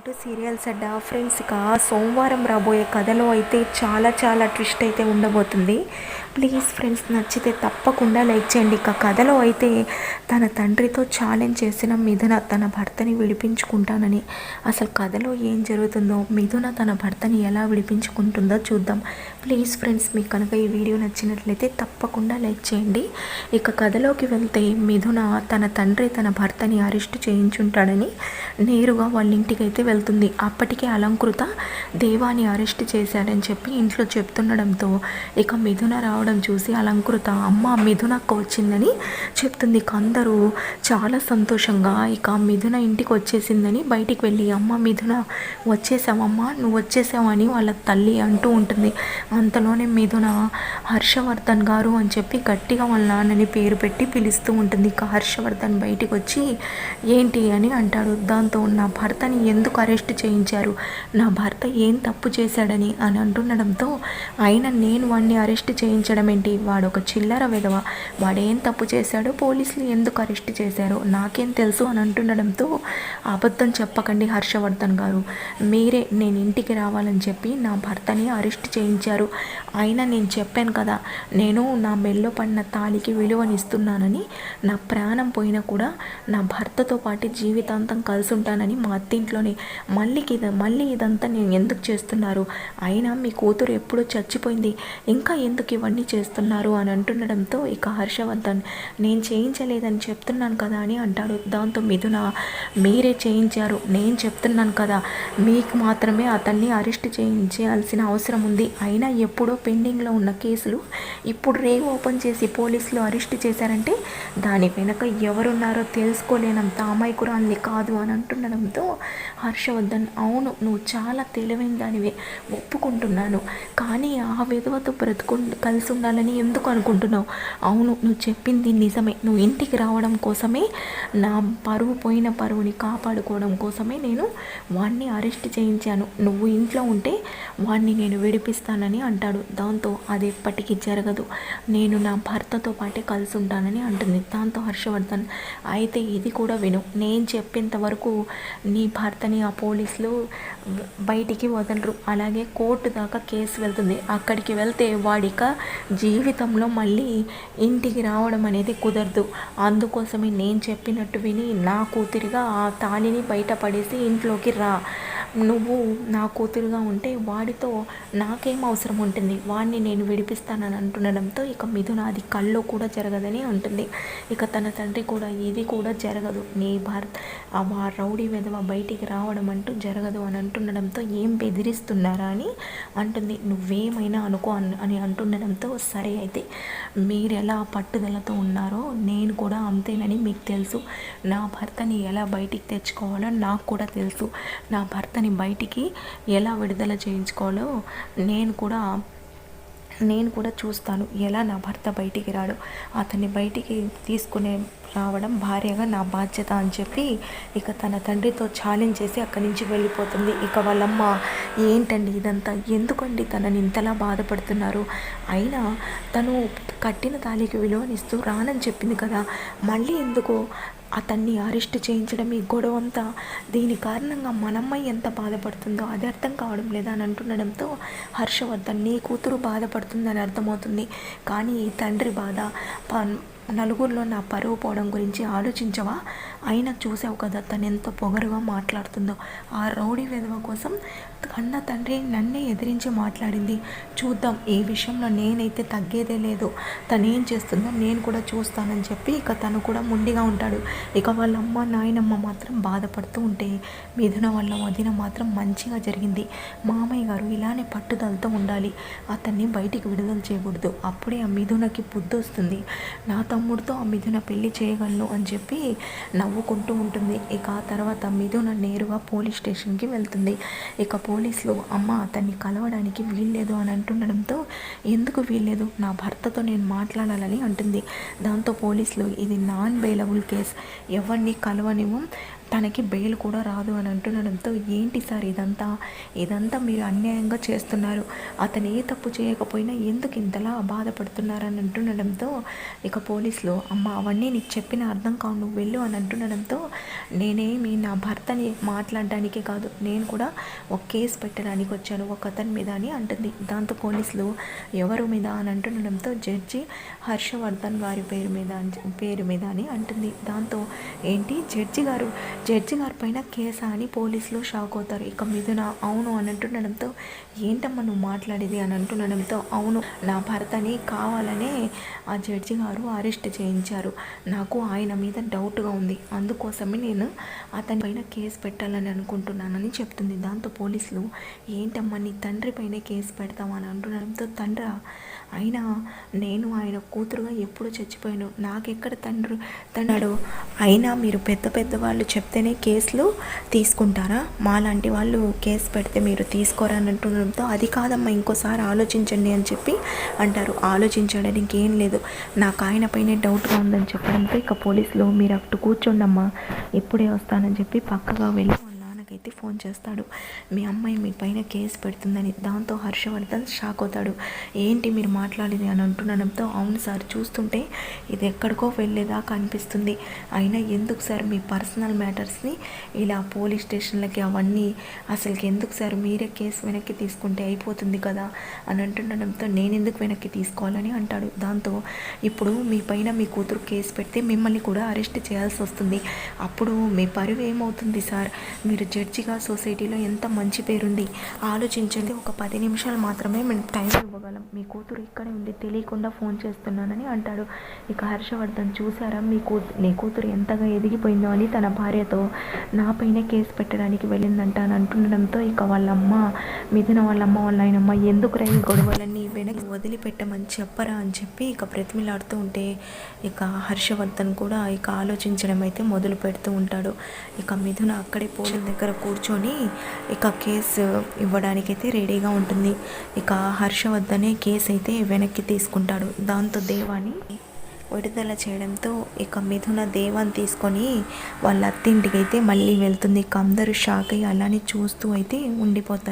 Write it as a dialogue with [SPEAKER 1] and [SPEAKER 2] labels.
[SPEAKER 1] Welcome to serials Adda. Friends ఇక సోమవారం రాబోయే కథలో అయితే చాలా చాలా ట్విస్ట్ అయితే ఉండబోతుంది. ప్లీజ్ ఫ్రెండ్స్ నచ్చితే తప్పకుండా లైక్ చేయండి. ఇక కథలో అయితే తన తండ్రితో ఛాలెంజ్ చేసిన మిథున తన భర్తని విడిపించుకుంటానని. అసలు కథలో ఏం జరుగుతుందో మిథున తన భర్తని ఎలా విడిపించుకుంటుందో చూద్దాం. ప్లీజ్ ఫ్రెండ్స్ మీకు కనుక ఈ వీడియో నచ్చినట్లయితే తప్పకుండా లైక్ చేయండి. ఇక కథలోకి వెళ్తే మిథున తన తండ్రి తన భర్తని అరెస్ట్ చేయించుంటాడని నేరుగా వాళ్ళ ఇంటికి అయితే వెళ్తుంది. అప్పటికే అలంకృత దేవాని అరెస్ట్ చేశారని చెప్పి ఇంట్లో చెప్తుండడంతో ఇక మిథున రావడం చూసి అలంకృత అమ్మ మిథునక్క వచ్చిందని చెప్తుంది. ఇక అందరూ చాలా సంతోషంగా ఇక మిథున ఇంటికి వచ్చేసిందని బయటికి వెళ్ళి అమ్మ మిథున వచ్చేసావమ్మా నువ్వు వచ్చేసావని వాళ్ళ తల్లి అంటూ ఉంటుంది. అంతలోనే మిథున హర్షవర్ధన్ గారు అని చెప్పి గట్టిగా వాళ్ళ నాన్నని పేరు పెట్టి పిలుస్తూ ఉంటుంది. ఇక హర్షవర్ధన్ బయటికి వచ్చి ఏంటి? అని అంటాడు. దాంతో నా భర్తని ఎందుకు అరెస్ట్ చేయించారు. నా భర్త ఏం తప్పు చేశాడని అని అంటుండడంతో ఆయన నేను వాడిని అరెస్ట్ చేయించడం ఏంటి వాడు ఒక చిల్లర విధవ. వాడేం తప్పు చేశాడో పోలీసులు ఎందుకు అరెస్ట్ చేశారో నాకేం తెలుసు అని అంటుండడంతో అబద్ధం చెప్పకండి హర్షవర్ధన్ గారు. మీరే నేను ఇంటికి రావాలని చెప్పి నా భర్తని అరెస్ట్ చేయించారు. ఆయన నేను చెప్పాను కదా నేను నా మెల్లో పడిన తాళికి విలువనిస్తున్నానని నా ప్రాణం పోయినా కూడా నా భర్తతో పాటు జీవితాంతం కలిసి ఉంటానని మా అత్తింట్లోనే మళ్ళీ ఇది మళ్ళీ ఇదంతా నేను ఎందుకు చేస్తున్నారు? అయినా మీ కూతురు ఎప్పుడో చచ్చిపోయింది. ఇంకా ఎందుకు ఇవన్నీ చేస్తున్నారు? అని అంటుండడంతో ఇక హర్షవర్ధన్ నేను చేయించలేదని చెప్తున్నాను కదా అని అంటాడు. దాంతో మిథున మీరే చేయించారు. నేను చెప్తున్నాను కదా. మీకు మాత్రమే అతన్ని అరెస్ట్ చేయించాల్సిన అవసరం ఉంది. అయినా ఎప్పుడో పెండింగ్లో ఉన్న కేసులు ఇప్పుడు రేవ్ ఓపెన్ చేసి పోలీసులు అరెస్ట్ చేశారంటే దాని వెనక ఎవరున్నారో తెలుసుకోలేనంత అమాయకురాల్ని కాదు అని అంటుండడంతో హర్షవర్ధన్ అవును నువ్వు చాలా తెలివైన దానివే ఒప్పుకుంటున్నాను. కానీ ఆ విధవతో బ్రతుకు కలిసి ఉండాలని ఎందుకు అనుకుంటున్నావు? అవును నువ్వు చెప్పింది నిజమే. నువ్వు ఇంటికి రావడం కోసమే నా పరువు పోయిన పరువుని కాపాడుకోవడం కోసమే నేను వాడిని అరెస్ట్ చేయించాను. నువ్వు ఇంట్లో ఉంటే వాడిని నేను విడిపిస్తానని అంటాడు. దాంతో అది ఎప్పటికీ జరగదు. నేను నా భర్తతో పాటే కలిసి ఉంటానని అంటుంది దాంతో హర్షవర్ధన్. అయితే ఇది కూడా విను. నేను చెప్పేంత వరకు నీ భర్తని ఆ పోలీసులు బయటికి వదలరు. అలాగే కోర్టు దాకా కేసు వెళ్తుంది. అక్కడికి వెళ్తే వాడిక జీవితంలో మళ్ళీ ఇంటికి రావడం అనేది కుదరదు. అందుకోసమే నేను చెప్పినట్టు విని నా కూతురిగా ఆ తాళిని బయటపడేసి ఇంట్లోకి రా. నువ్వు నా కూతురుగా ఉంటే వాడితో నాకేం అవసరం ఉంటుంది? వాడిని నేను విడిపిస్తానని అంటుండడంతో ఇక మిథున అది కల్లో కూడా జరగదని ఉంటుంది. ఇక తన తండ్రి కూడా ఇది కూడా జరగదు. నీ భర్త ఆ రౌడీ విధవ బయటికి రావడం అంటూ జరగదు అని అంటుండడంతో ఏం బెదిరిస్తున్నారా అని అంటుంది. నువ్వేమైనా అనుకో అని అంటుండడంతో సరే అయితే మీరు ఎలా పట్టుదలతో ఉన్నారో నేను కూడా అంతేనని మీకు తెలుసు. నా భర్తని ఎలా బయటికి తెచ్చుకోవాలో నాకు కూడా తెలుసు. నా భర్త అతని బయటికి ఎలా విడుదల చేయించుకోవాలో నేను కూడా నేను కూడా చూస్తాను. ఎలా నా భర్త బయటికి రాడు? అతన్ని బయటికి తీసుకునే రావడం భార్యగా నా బాధ్యత అని చెప్పి ఇక తన తండ్రితో ఛాలెంజ్ చేసి అక్కడి నుంచి వెళ్ళిపోతుంది. ఇక వాళ్ళమ్మ ఏంటండి ఇదంతా? ఎందుకండి తనని ఇంతలా బాధపడుతున్నారు? అయినా తను కట్టిన తాళికి విలువనిస్తూ రానని చెప్పింది కదా. మళ్ళీ ఎందుకు? అతన్ని అరెస్ట్ చేయించడం ఈ గొడవ అంతా దీని కారణంగా మనమ్మాయి ఎంత బాధపడుతుందో అది అర్థం కావడం లేదా అని అంటుండడంతో హర్షవర్ధన్ నీ కూతురు బాధపడుతుందని అర్థమవుతుంది. కానీ ఈ తండ్రి బాధ నలుగురిలో నా పరువు పోవడం గురించి ఆలోచించవా? అయినా చూసావు కదా తను ఎంత పొగరుగా మాట్లాడుతుందో. ఆ రౌడీ విధవ కోసం కన్న తండ్రి నన్నే ఎదిరించి మాట్లాడింది. చూద్దాం ఈ విషయంలో నేనైతే తగ్గేదే లేదు. తను ఏం చేస్తుందో నేను కూడా చూస్తానని చెప్పి ఇక తను కూడా ముండిగా ఉంటాడు. ఇక వాళ్ళ అమ్మ నాయనమ్మ మాత్రం బాధపడుతూ ఉంటే మిథున వాళ్ళ వదిన మాత్రం మంచిగా జరిగింది. మామయ్య గారు ఇలానే పట్టుదలతో ఉండాలి. అతన్ని బయటికి విడుదల చేయకూడదు. అప్పుడే ఆ మిథునకి బుద్ధి వస్తుంది నాతో తమ్ముడితో ఆ మిథున పెళ్ళి చేయగలను అని చెప్పి నవ్వుకుంటూ ఉంటుంది. ఇక ఆ తర్వాత మిథున నేరుగా పోలీస్ స్టేషన్కి వెళ్తుంది. ఇక పోలీసులు అమ్మ అతన్ని కలవడానికి వీల్లేదు అని అంటుండడంతో ఎందుకు వీల్లేదు? నా భర్తతో నేను మాట్లాడాలని అంటుంది. దాంతో పోలీసులు ఇది నాన్ బెయిలబుల్ కేస్. ఎవరిని కలవనివ్వం? తనకి బెయిల్ కూడా రాదు అని అంటుండడంతో ఏంటి సార్ ఇదంతా? ఇదంతా మీరు అన్యాయంగా చేస్తున్నారు. అతను ఏ తప్పు చేయకపోయినా ఎందుకు ఇంతలా బాధపడుతున్నారని అంటుండడంతో ఇక పోలీసులు అమ్మ అవన్నీ నీకు చెప్పిన అర్థం కావు నువ్వు వెళ్ళు అని అంటుండడంతో నేనేమి నా భర్తని మాట్లాడడానికే కాదు నేను కూడా ఒక కేసు పెట్టడానికి వచ్చాను ఒక అతని మీద అని అంటుంది. దాంతో పోలీసులు ఎవరు మీద? అని అంటుండడంతో జడ్జి హర్షవర్ధన్ గారి పేరు మీద అని పేరు మీద అని అంటుంది. దాంతో ఏంటి జడ్జి గారు జడ్జి గారి పైన కేసా అని పోలీసులు షాక్ అవుతారు. ఇక మిథున అవును అని అంటుండడంతో ఏంటమ్మా నువ్వు మాట్లాడేది? అని అంటుండడంతో అవును నా భర్తని కావాలనే ఆ జడ్జి గారు అరెస్ట్ చేయించారు. నాకు ఆయన మీద డౌట్గా ఉంది. అందుకోసమే నేను అతని పైన కేసు పెట్టాలని అనుకుంటున్నానని చెప్తుంది. దాంతో పోలీసులు ఏంటమ్మా నీ తండ్రి పైన కేసు పెడతామని అంటుండడంతో తండ్రి అయినా నేను ఆయన కూతురుగా ఎప్పుడు చచ్చిపోయాను? నాకెక్కడ తండ్రి తండ్రాడు అయినా మీరు పెద్ద పెద్ద వాళ్ళు చెప్తేనే కేసులు తీసుకుంటారా? మాలాంటి వాళ్ళు కేసు పెడితే మీరు తీసుకోరా అంటుండడంతో అది కాదమ్మా ఇంకోసారి ఆలోచించండి అని చెప్పి అంటారు. ఆలోచించడానికి ఏం లేదు. నాకు ఆయన పైనే డౌట్గా ఉందని చెప్పడంతో ఇక పోలీసులు మీరు అటు కూర్చోండమ్మా ఇప్పుడే వస్తానని చెప్పి పక్కగా వెళ్ళి నాకైతే ఫోన్ చేస్తాడు. మీ అమ్మాయి మీ పైన కేసు పెడుతుందని దాంతో హర్షవర్ధన్ షాక్ అవుతాడు. ఏంటి మీరు మాట్లాడేది అని అంటుండడంతో అవును సార్ చూస్తుంటే ఇది ఎక్కడికో వెళ్ళేదాకా అనిపిస్తుంది. అయినా ఎందుకు సార్ మీ పర్సనల్ మ్యాటర్స్ని ఇలా పోలీస్ స్టేషన్లకి అవన్నీ అసలుకి ఎందుకు సార్ మీరే కేసు వెనక్కి తీసుకుంటే అయిపోతుంది కదా అని అంటుండడంతో నేను ఎందుకు వెనక్కి తీసుకోవాలని అంటాడు. దాంతో ఇప్పుడు మీ పైన మీ కూతురు కేసు పెడితే మిమ్మల్ని కూడా అరెస్ట్ చేయాల్సి వస్తుంది. అప్పుడు మీ పరువు ఏమవుతుంది సార్? మీరు జడ్జిగా సొసైటీలో ఎంత మంచి పేరుంది? ఆలోచించండి. ఒక పది నిమిషాలు మాత్రమే మేము టైం ఇవ్వగలం. మీ కూతురు ఇక్కడే ఉండి తెలియకుండా ఫోన్ చేస్తున్నానని అంటాడు. ఇక హర్షవర్ధన్ చూసారా మీ కూ నీ కూతురు ఎంతగా ఎదిగిపోయిందో అని తన భార్యతో నా పైన కేసు పెట్టడానికి వెళ్ళిందంట అని అంటుండడంతో ఇక వాళ్ళమ్మ మిథున వాళ్ళమ్మ వాళ్ళ ఆయనమ్మ ఎందుకు రా గొడవలన్నీ వెనక్కి వదిలిపెట్టమని చెప్పరా అని చెప్పి ఇక ప్రతిమిలాడుతూ ఉంటే ఇక హర్షవర్ధన్ కూడా ఇక ఆలోచించడం అయితే మొదలు పెడుతూ ఉంటాడు. ఇక మిథున అక్కడే పోలీస్ దగ్గర కూర్చొని ఇక కేసు ఇవ్వడానికైతే రెడీగా ఉంటుంది. ఇక హర్షవర్ధనే కేసు అయితే వెనక్కి తీసుకుంటాడు. దాంతో దేవాని విడుదల చేయడంతో ఇక మిథున దేవాన్ని తీసుకొని వాళ్ళ అత్తింటికి అయితే మళ్ళీ వెళ్తుంది. ఇక అందరూ షాక్ అయ్యి అలానే చూస్తూ అయితే ఉండిపోతారు.